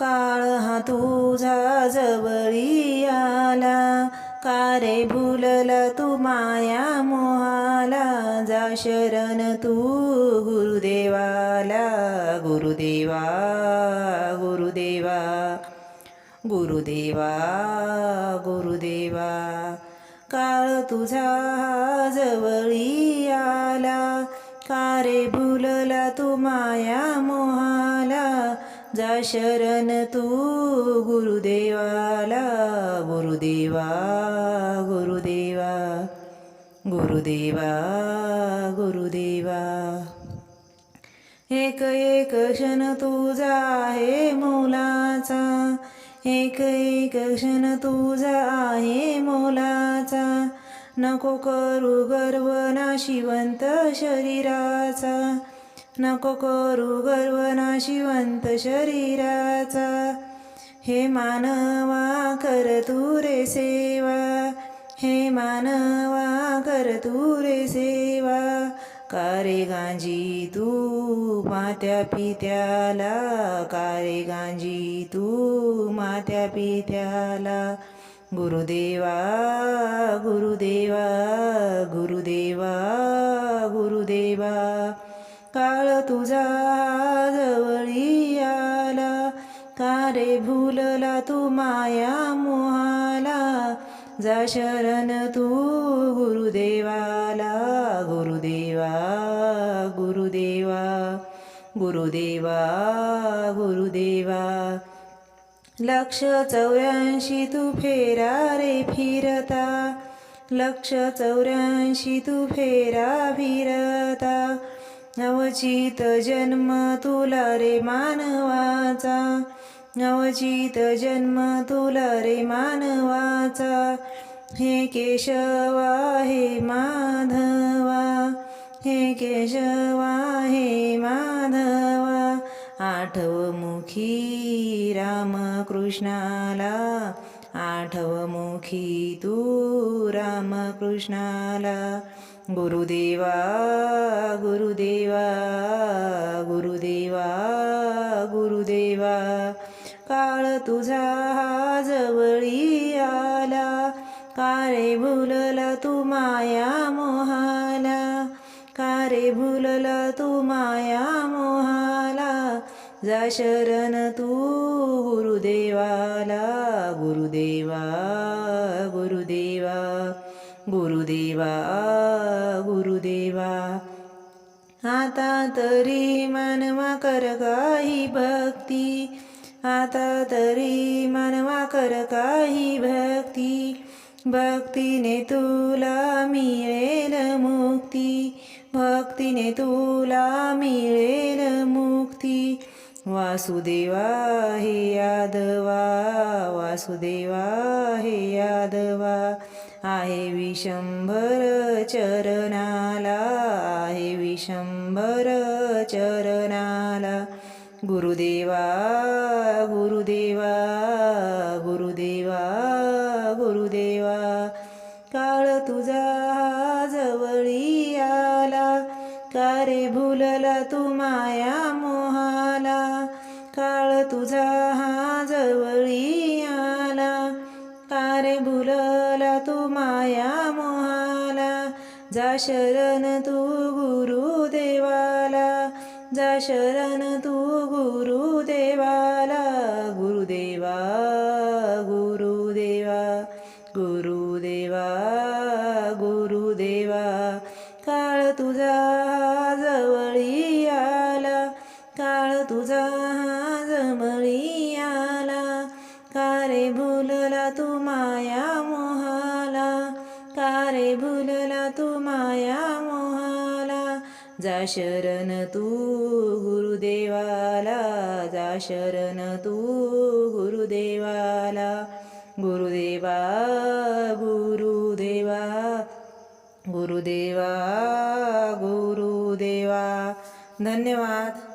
काळ हा तुझा जवळी आला. का रे भुलला तू माया मोहाला? जा शरण तू गुरुदेवाला. गुरुदेवा गुरुदेवा गुरुदेवा गुरुदेवा. काळ तुझा जवळी आला. का रे भुलला तू माया मोहाला? जा शरण तू गुरुदेवाला गुरुदेवा गुरुदेवा गुरुदेवा गुरुदेवा. एक एक क्षण तुझा आहे मोलाचा एक एक क्षण तुझा आहे मोलाचा. नको करू गर्व ना शिवंत शरीराचा. नको करू गर्व नाशिवंत शरीराचा. हे मानवा कर तू रे सेवा. हे मानवा कर तू रे सेवा. कारे गांजी तू मात्या पित्याला कारे गांजी तू मात्या पित्याला गुरुदेवा गुरुदेवा गुरुदेवा. तुझा जवळी आला का रे भुलला तू माया मोहाला? जा शरण तू गुरुदेवाला. गुरुदेवा गुरुदेवा गुरुदेवा गुरुदेवा. लक्ष चौऱ्याऐंशी तू फेरा रे फिरता. लक्ष चौऱ्याऐंशी तू फेरा फिरता. नवचित जन्म तुला रे मानवाचा. नवचित जन्म तुला रे मानवाचा. हे केशवा हे माधवा. हे केशवा हे माधवा. आठव मुखी रामकृष्णाला. आठव मुखी तू रामकृष्णाला. गुरुदेवा गुरुदेवा गुरुदेवा गुरुदेवा काळ तुझा जवळी आला कारे भुलला तू माया मोहाला कारे भुलला तू माया मोहाला जा शरण तू गुरुदेवाला गुरुदेवा गुरुदेवा गुरुदेवा. गुरुदेवा आता तरी मानवा कर काही भक्ती आता तरी मानवा कर काही भक्ती भक्तीने तुला मिळेल मुक्ती भक्तीने तुला मिळेल मुक्ती. वासुदेवा हे यादवा वासुदेवा हे यादवा आहे विशंभर चरणाला आहे विशंभर चरणाला. गुरुदेवा गुरुदेवा गुरुदेवा गुरुदेवा काळ तुझा जवळी आला. का रे भुलला तू माया मोहाला? काळ तुझा हा जवळी जा शरण तू गुरुदेवाला जा शरण तू गुरुदेवाला गुरुदेवा गुरुदेवा गुरुदेवा गुरुदेवा. काळ तुझा जवळी आला काळ तुझा जवळी आला. का रे भुलला तू माया मोहा? रे भुलला तू माया मोहाला. जा शरण तू गुरुदेवाला. जा शरण तू गुरुदेवाला. गुरुदेवा गुरुदेवा गुरुदेवा गुरुदेवा. धन्यवाद.